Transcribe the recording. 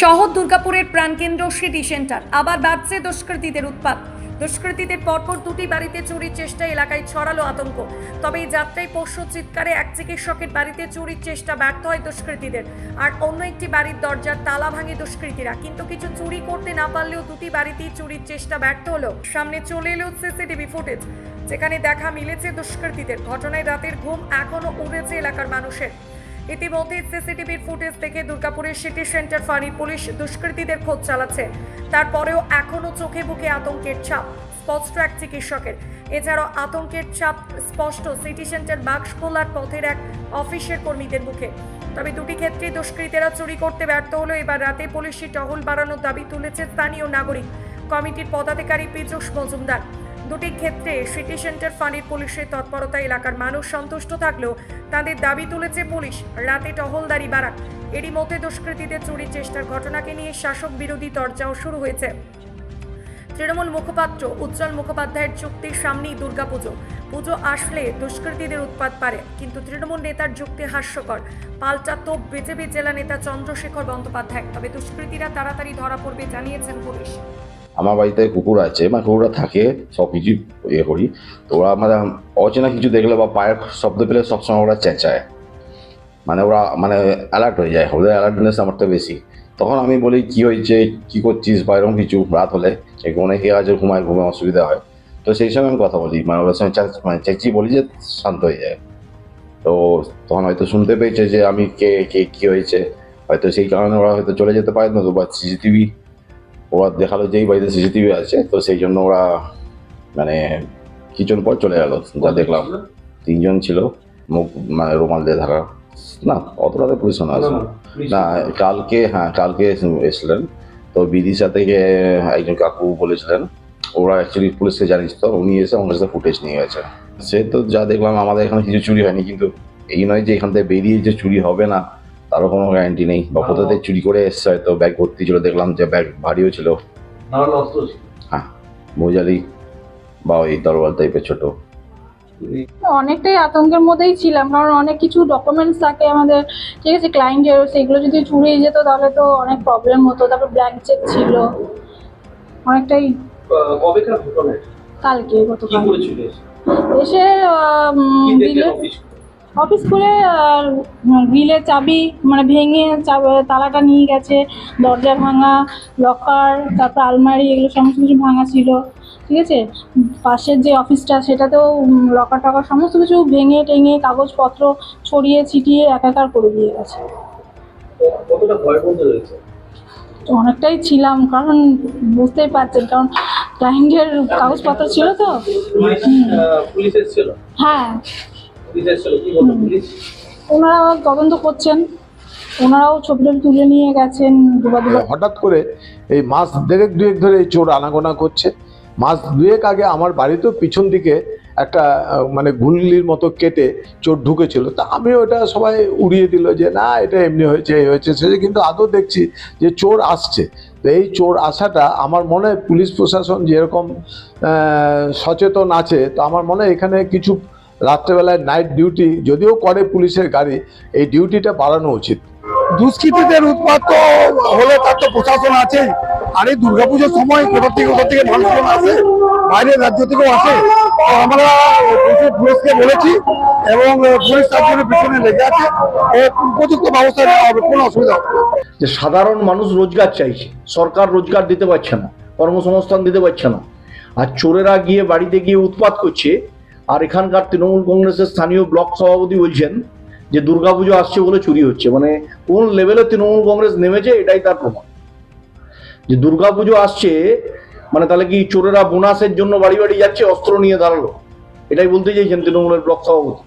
শহর দুর্গাপুরের প্রাণকেন্দ্র সিটি সেন্টার। আবার বাড়ছে দুষ্কৃতীদের উৎপাত। দুষ্কৃতীদের পরপর দুটি বাড়িতে চুরির চেষ্টা এলাকায় ছড়ালো আতঙ্ক। তবে এই যাত্রায় পোষ্য চিৎকারে এক চিকিৎসকের বাড়িতে চুরির চেষ্টা ব্যর্থ হয় দুষ্কৃতীদের। আর অন্য একটি বাড়ির দরজার তালা ভাঙে দুষ্কৃতীরা। কিন্তু কিছু চুরি করতে না পারলেও দুটি বাড়িতেই চুরির চেষ্টা ব্যর্থ হলো। সামনে চলে এলো সিসিটিভি ফুটেজ, যেখানে দেখা মিলেছে দুষ্কৃতীদের। ঘটনায় রাতের ঘুম এখনও উড়েছে এলাকার মানুষের। ইতিমধ্যে সিসিটিভির ফুটেজ থেকে দুর্গাপুরের সিটি সেন্টার ফাঁড়ির পুলিশ দুষ্কৃতীদের খোঁজ চালাচ্ছে। তারপরেও এখনও চোখে বুকে আতঙ্কের ছাপ, স্পষ্ট এক চিকিৎসকের। এছাড়াও আতঙ্কের ছাপ, স্পষ্ট সিটি সেন্টার বাক্স খোলার পথের এক অফিসের কর্মীদের মুখে। তবে দুটি ক্ষেত্রে দুষ্কৃতীরা চুরি করতে ব্যর্থ হলো এবার রাতে পুলিশি টহল বাড়ানোর দাবি তুলেছে স্থানীয় নাগরিক। কমিটির পদাধিকারী পীযুষ মজুমদার। দুটি ক্ষেত্রে সিটি সেন্টার ফাঁড়ির পুলিশের তৎপরতা এলাকার মানুষ সন্তুষ্ট থাকলেও তাদের দাবি তুলেছে পুলিশ। রাতে টহলদারি বাড়াক এরই মধ্যে দুষ্কৃতীদের চুরির চেষ্টার ঘটনাকে নিয়ে শাসক বিরোধী তরজাও শুরু হয়েছে। তৃণমূল মুখপাত্র উজ্জ্বল মুখোপাধ্যায়ের চুক্তির সামনেই দুর্গাপুজো। পুজো আসলে দুষ্কৃতীদের উৎপাত পারে, কিন্তু তৃণমূল নেতার যুক্তি হাস্যকর। পাল্টা তোপ বিজেপি জেলা নেতা চন্দ্রশেখর বন্দ্যোপাধ্যায়। তবে দুষ্কৃতীরা তাড়াতাড়ি ধরা পড়বে, জানিয়েছেন পুলিশ। আমার বাড়িতে কুকুর আছে মানে কুকুররা থাকে, সব কিছু ইয়ে করি। তো ওরা মানে অচেনা কিছু দেখলে বা পায়ের শব্দ পেলে সবসময় ওরা চেঁচায়। মানে ওরা মানে অ্যালার্ট হয়ে যায়, ওদের অ্যালার্টনেস আমার তো বেশি। তখন আমি বলি, কি হয়েছে? কি করছিস? বা এরকম কিছু, রাত হলে। অনেকে আছে ঘুমায়, ঘুমে অসুবিধা হয়। তো সেই সময় আমি কথা বলি মানে ওদের সঙ্গে মানে চেঁচিয়ে বলি যে শান্ত হয়ে যায়। তো তখন হয়তো শুনতে পেয়েছে যে আমি কে কে, কী হয়েছে? হয়তো সেই কারণে ওরা হয়তো চলে যেতে পারে না তো বা সিসিটিভি ওরা দেখাল যে এই বাড়িতে সিসিটিভি আছে তো সেই জন্য ওরা মানে কিছুক্ষণ পর চলে গেল যা দেখলাম তিনজন ছিল মুখ মানে রুমাল দিয়ে ধারা। না অত রাতে পুলিশ না আসবে না কালকে হ্যাঁ কালকে এস- এসছিলেন। তো বিদিশা থেকে একজন কাকু বলেছিলেন ওরা অ্যাকচুয়ালি পুলিশকে জানিস তো উনি এসে আমার কাছে ফুটেজ নিয়ে গেছে। সে তো যা দেখলাম আমাদের এখানে কিছু চুরি হয়নি কিন্তু এই নয় যে এখান থেকে বেরিয়ে যে চুরি হবে না তারও কোনো গ্যারান্টি নেই। বা কোথা থেকে চুরি করে এসছে হয়তো ব্যাগ ভর্তি ছিল দেখলাম যে ব্যাগ ভারীও ছিল। হ্যাঁ মৌজালি বা ওই তরোয়াল টাইপের ছোট। অনেকটাই আতঙ্কের মধ্যেই ছিলাম কারণ অনেক কিছু ডকুমেন্টস থাকে আমাদের। ঠিক আছে ক্লায়েন্টের সেগুলো যদি চুরি যেত তাহলে তো অনেক প্রবলেম হতো। তারপর ব্ল্যাঙ্ক চেক ছিল। অনেকটাই? কালকে গতকাল। এসে? গ্রিলে অফিস করে গ্রিলের চাবি মানে ভেঙে চাব- তালাটা নিয়ে গেছে দরজা ভাঙা লকার তারপর আলমারি এগুলো সমস্ত কিছু ভাঙা ছিল ঠিক আছে? পাশের যে অফিসটা সেটাতেও লকার টকার সমস্ত কিছু ভেঙে টেঙে কাগজপত্র ছড়িয়ে ছিটিয়ে একাকার করে দিয়ে গেছে। অনেকটাই ছিলাম কারণ বুঝতেই পারছেন কারণ ক্লায়েন্টের কাগজপত্র ছিল তো। হ্যাঁ ওনারা তদন্ত করছেন। ওনারাও ছবি টবি তুলে নিয়ে গেছেন দুবার দুবার। হঠাৎ করে এই মাস দেড়েক দুয়েক ধরে এই চোর আনাগোনা করছে। মাস দুয়েক আগে আমার বাড়িতেও পিছন দিকে একটা মানে গুল্লির মতো কেটে চোর ঢুকেছিল। তা আমি ওটা সবাই উড়িয়ে দিল যে না এটা এমনি হয়েছে এই হয়েছে সে কিন্তু আদৌ দেখছি যে চোর আসছে। তো এই চোর আসাটা আমার মনে হয় পুলিশ প্রশাসন যেরকম সচেতন আছে তো আমার মনে হয় এখানে কিছু রাত্রেবেলায় নাইট ডিউটি যদিও করে পুলিশের গাড়ি এই ডিউটিটা বাড়ানো উচিত। দুষ্কৃতীদের উৎপাত তো হলে তার তো প্রশাসন আছে। আর এই দুর্গাপুজোর সময় কোথা থেকে কোথা থেকে মানুষজন আসে? বাইরের রাজ্য থেকেও আসে। তো আমরা পুলিশকে বলেছি এবং পুলিশ তার জন্য পিছনে লেগে আছে। উপযুক্ত ব্যবস্থা নেওয়া হবে কোনো অসুবিধা হবে। যে সাধারণ মানুষ রোজগার চাইছে সরকার রোজগার দিতে পারছে না কর্মসংস্থান দিতে পারছে না। আর চোরেরা গিয়ে বাড়িতে গিয়ে উৎপাত করছে আর এখানকার তৃণমূল কংগ্রেসের স্থানীয় ব্লক সভাপতি বলছেন যে দুর্গাপুজো আসছে বলে চুরি হচ্ছে। মানে কোন লেভেলে তৃণমূল কংগ্রেস নেমেছে এটাই তার প্রমাণ। যে দুর্গাপুজো আসছে মানে তাহলে কি চোরেরা বোনাসের জন্য বাড়ি বাড়ি যাচ্ছে, অস্ত্র নিয়ে দাঁড়াল? এটাই বলতে চাইছেন তৃণমূলের ব্লক সভাপতি।